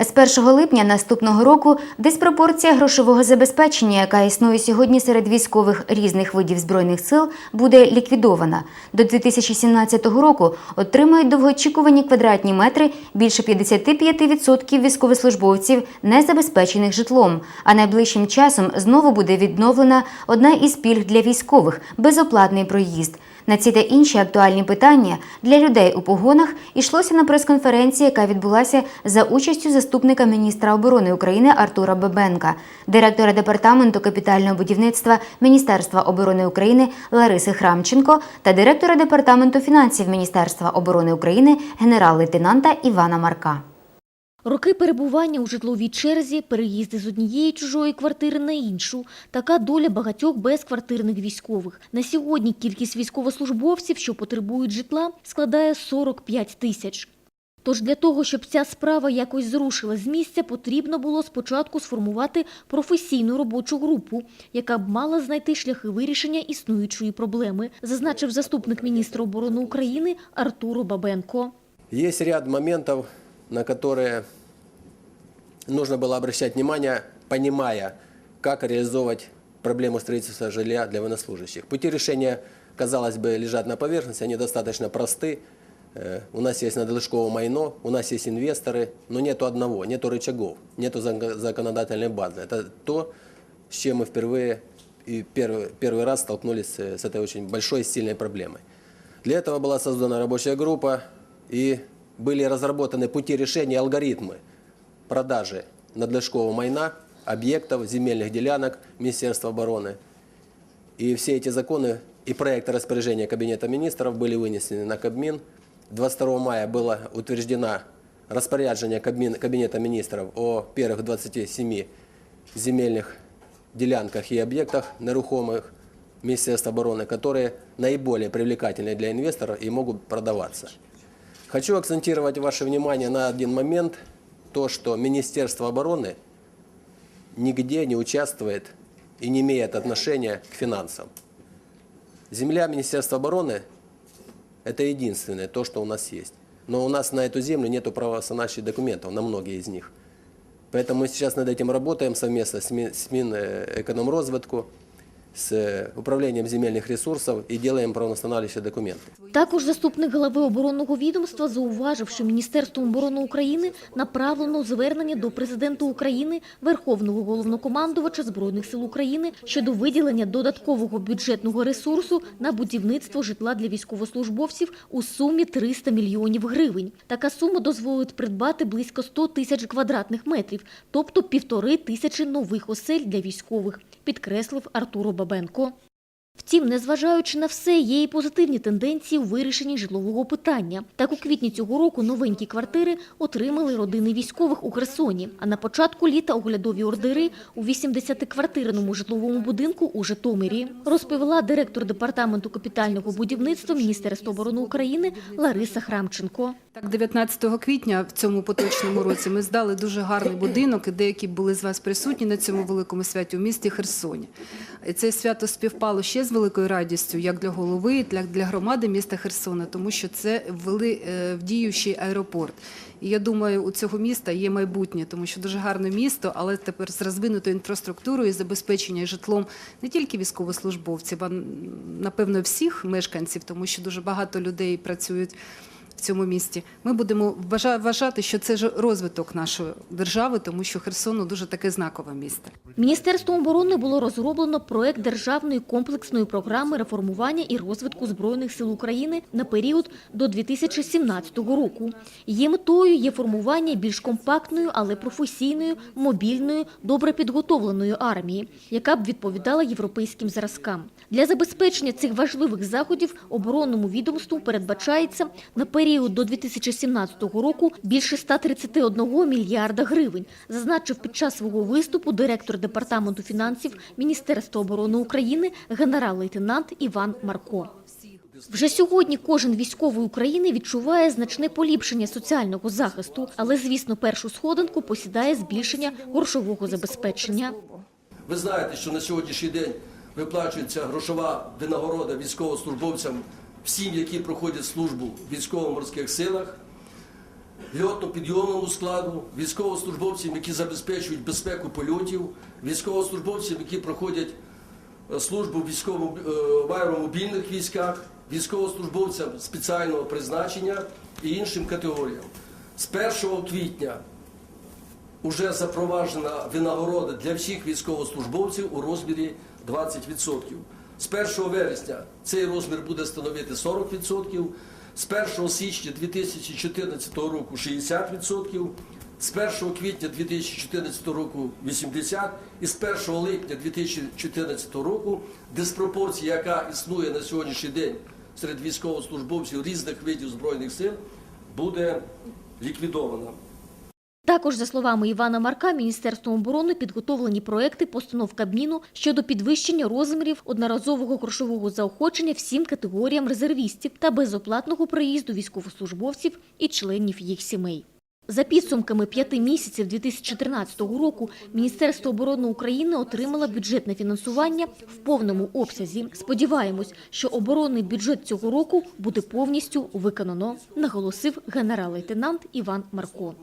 З 1 липня наступного року диспропорція грошового забезпечення, яка існує сьогодні серед військових різних видів збройних сил, буде ліквідована. До 2017 року отримають довгоочікувані квадратні метри більше 55% військовослужбовців, не забезпечених житлом. А найближчим часом знову буде відновлена одна із пільг для військових безоплатний проїзд. На ці та інші актуальні питання для людей у погонах йшлося на прес-конференції, яка відбулася за участю заступника міністра оборони України Артура Бебенка, директора департаменту капітального будівництва Міністерства оборони України Лариси Храмченко та директора департаменту фінансів Міністерства оборони України генерал-лейтенанта Івана Марка. Роки перебування у житловій черзі, переїзди з однієї чужої квартири на іншу – така доля багатьох безквартирних військових. На сьогодні кількість військовослужбовців, що потребують житла, складає 45 тисяч. Тож для того, щоб ця справа якось зрушила з місця, потрібно було спочатку сформувати професійну робочу групу, яка б мала знайти шляхи вирішення існуючої проблеми, зазначив заступник міністра оборони України Артуро Бабенко. Есть ряд моментов, на которые нужно было обращать внимание, понимая, как реализовывать проблему строительства жилья для военнослужащих. Пути решения, казалось бы, лежат на поверхности, они достаточно просты. Э, У нас есть надлежковое майно, у нас есть инвесторы, но нету одного, нету рычагов, нету зак- законодательной базы. Это то, с чем мы впервые и первый, первый раз столкнулись э, с этой очень большой и сильной проблемой. Для этого была создана рабочая группа и были разработаны пути решения алгоритмы продажи надлежкового майна, объектов, земельных делянок Министерства обороны. И все эти законы и проекты распоряжения Кабинета министров были вынесены на Кабмин. 22 мая было утверждено распоряжение Кабинета министров о первых 27 земельных делянках и объектах нерухомых Министерства обороны, которые наиболее привлекательны для инвесторов и могут продаваться. Хочу акцентировать ваше внимание на один момент, то, что Министерство обороны нигде не участвует и не имеет отношения к финансам. Земля Министерства обороны – это единственное, то, что у нас есть. Но у нас на эту землю нет правоустанавливающих документов, на многие из них. Поэтому мы сейчас над этим работаем совместно с Мин- с Минэкономрозвитку, э, Управлением земельных ресурсов и делаем правоустанавливающие документы. Також заступник голови оборонного відомства зауважив, що Міністерством оборони України направлено звернення до президента України, Верховного головнокомандувача Збройних сил України щодо виділення додаткового бюджетного ресурсу на будівництво житла для військовослужбовців у сумі 300 мільйонів гривень. Така сума дозволить придбати близько 100 тисяч квадратних метрів, тобто півтори тисячі нових осель для військових, підкреслив Артуро Бабенко. Втім, незважаючи на все, є і позитивні тенденції у вирішенні житлового питання. Так, у квітні цього року новенькі квартири отримали родини військових у Херсоні. А на початку літа оглядові ордери у 80-квартирному житловому будинку у Житомирі. Розповіла директор департаменту капітального будівництва Міністерства оборони України Лариса Храмченко. Так, 19 квітня в цьому поточному році ми здали дуже гарний будинок, і деякі були з вас присутні на цьому великому святі у місті Херсоні. Це свято співпало ще з великою радістю, як для голови, так для громади міста Херсона, тому що це ввели е, в діючий аеропорт. І я думаю, у цього міста є майбутнє, тому що дуже гарне місто, але тепер з розвинутою інфраструктурою і забезпечення житлом не тільки військовослужбовців, а напевно всіх мешканців, тому що дуже багато людей працюють в цьому місті. Ми будемо вважати, що це ж розвиток нашої держави, тому що Херсон ну, дуже таке знакове місто. Міністерством оборони було розроблено проект державної комплексної програми реформування і розвитку Збройних сил України на період до 2017 року. Її метою є формування більш компактної, але професійної, мобільної, добре підготовленої армії, яка б відповідала європейським зразкам. Для забезпечення цих важливих заходів оборонному відомству передбачається на період до 2017 року більше 131 мільярда гривень, зазначив під час свого виступу директор департаменту фінансів Міністерства оборони України генерал-лейтенант Іван Марко. Вже сьогодні кожен військовий України відчуває значне поліпшення соціального захисту, але, звісно, першу сходинку посідає збільшення грошового забезпечення. Ви знаєте, що на сьогоднішній день виплачується грошова винагорода військовослужбовцям, всім, які проходять службу в військово-морських силах. льотно-підйомному складу, військовослужбовцям, які забезпечують безпеку польотів, військовослужбовцям, які проходять е, службу в військово е, аеромобільних військах, військовослужбовцям спеціального призначення і іншим категоріям. З 1 квітня вже запроваджена винагорода для всіх військовослужбовців у розмірі 20%. З 1 вересня цей розмір буде становити 40%, з 1 січня 2014 року 60%, з 1 квітня 2014 року 80% і з 1 липня 2014 року диспропорція, яка існує на сьогоднішній день серед військовослужбовців різних видів Збройних сил, буде ліквідована. Також, за словами Івана Марка, Міністерством оборони підготовлені проекти постанов Кабміну щодо підвищення розмірів одноразового грошового заохочення всім категоріям резервістів та безоплатного проїзду військовослужбовців і членів їх сімей. За підсумками п'яти місяців 2014 року Міністерство оборони України отримало бюджетне фінансування в повному обсязі. Сподіваємось, що оборонний бюджет цього року буде повністю виконано, наголосив генерал-лейтенант Іван Марко.